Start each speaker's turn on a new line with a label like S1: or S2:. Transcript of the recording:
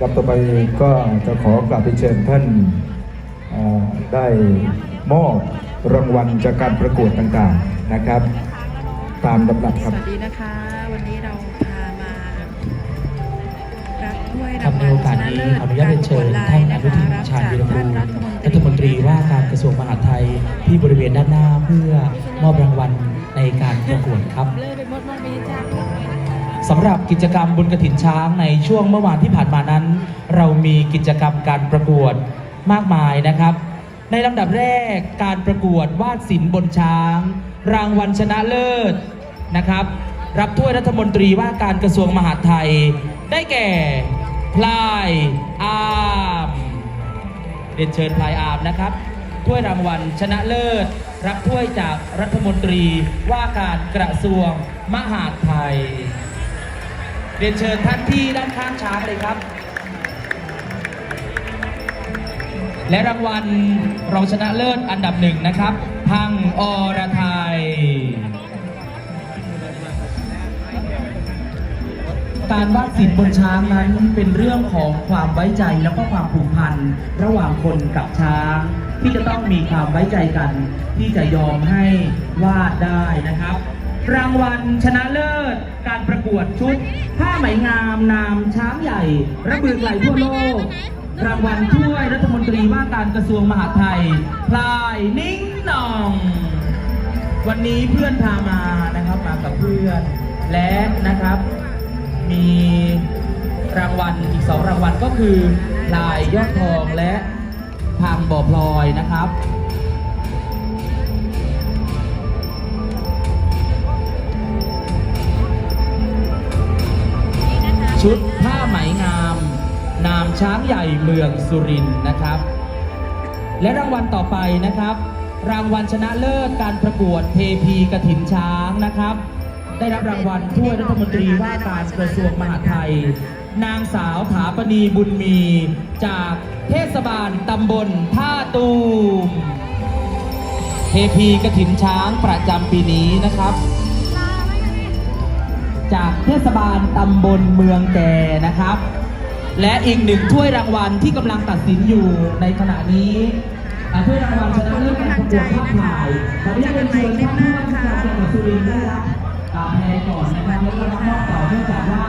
S1: กับต่อไปก็จะขอกลับไปเชิญท่านเอ่อได้มอบรางวัลจากการประกวดต่างๆนะครับ ตามลำดับ
S2: ส
S1: ครับ
S2: วัสดีนะคะ วันนี้เราพามารับถ้วย
S3: ครั
S2: รา
S3: บ
S2: ง
S3: ใน
S2: วัล
S3: โอกาสนี้ขออนุญาตเรียนเชิญท่านอนุทินชาญวีรกูลรัฐมนตรีว่าการกระทรวงมหาดไทยที่บริเวณด้านหน้าเพื่อมอบรางวัลในการประกวดครับ สำหรับกิจกรรมบุญกระถินช้างในช่วงเมื่อวานที่ผ่านมานั้น เรามีกิจกรรมการประกวดมากมายนะครับ ในลำดับแรกการประกวดวาดศิลป์บนช้าง รางวัลชนะเลิศนะครับ รับถ้วยรัฐมนตรีว่าการกระทรวงมหาดไทย ได้แก่พลายอาร์มเรียนเชิญพลายอาร์มนะครับถ้วยรางวัลชนะเลิศ รับถ้วยจากรัฐมนตรีว่าการกระทรวงมหาดไทย เรียนเชิญท่านที่ด้านข้างช้างเลยครับ และรางวัลรองชนะเลิศอันดับหนึ่งนะครับ พังอรไทยการวาดศิลป์บนช้างนั้นเป็นเรื่องของความไว้ใจแล้วก็ความผูกพันระหว่างคนกับช้าง ที่จะต้องมีความไว้ใจกัน ที่จะยอมให้วาดได้นะครับ รางวัลชนะเลิศ การประกวดชุด ผ้าไหมงามนามช้างใหญ่ ระเบือไกลทั่วโลก รางวัลถ้วยรัฐมนตรีว่าการกระทรวงมหาดไทย พลายนิ่งหนอง วันนี้เพื่อนพามานะครับมากับเพื่อน และนะครับมีรางวัลอีกสองรางวัลก็คือลายยอดทองและทางบ่อพลอยนะครับ ชุดผ้าไหมงาม นามช้างใหญ่เมืองสุรินทร์นะครับ และรางวัลต่อไปนะครับ รางวัลชนะเลิศการประกวดเทพีกระถินช้างนะครับ ได้รับรางวัลถ้วยรัฐมนตรีว่าการกระทรวงมหาดไทย นางสาวถาปณีบุญมี จากเทศบาลตำบลท่าตูมเทพีกระถินช้างประจำปีนี้นะครับ จากเทศบาลตำบลเมืองแก่นะครับ และอีกหนึ่งถ้วยรางวัลที่กำลังตัดสินอยู่ในขณะนี้ถ้วยรางวัลชนะเลิศการประกวดภาพถ่ายขออนุญาตเป็นเชิญท่านผู้ว่าราชการจังหวัดสุรินทร์ได้รับอ่าแพ้ก่อนนะครับแล้วก็รับมอบต่อเนื่องจากว่า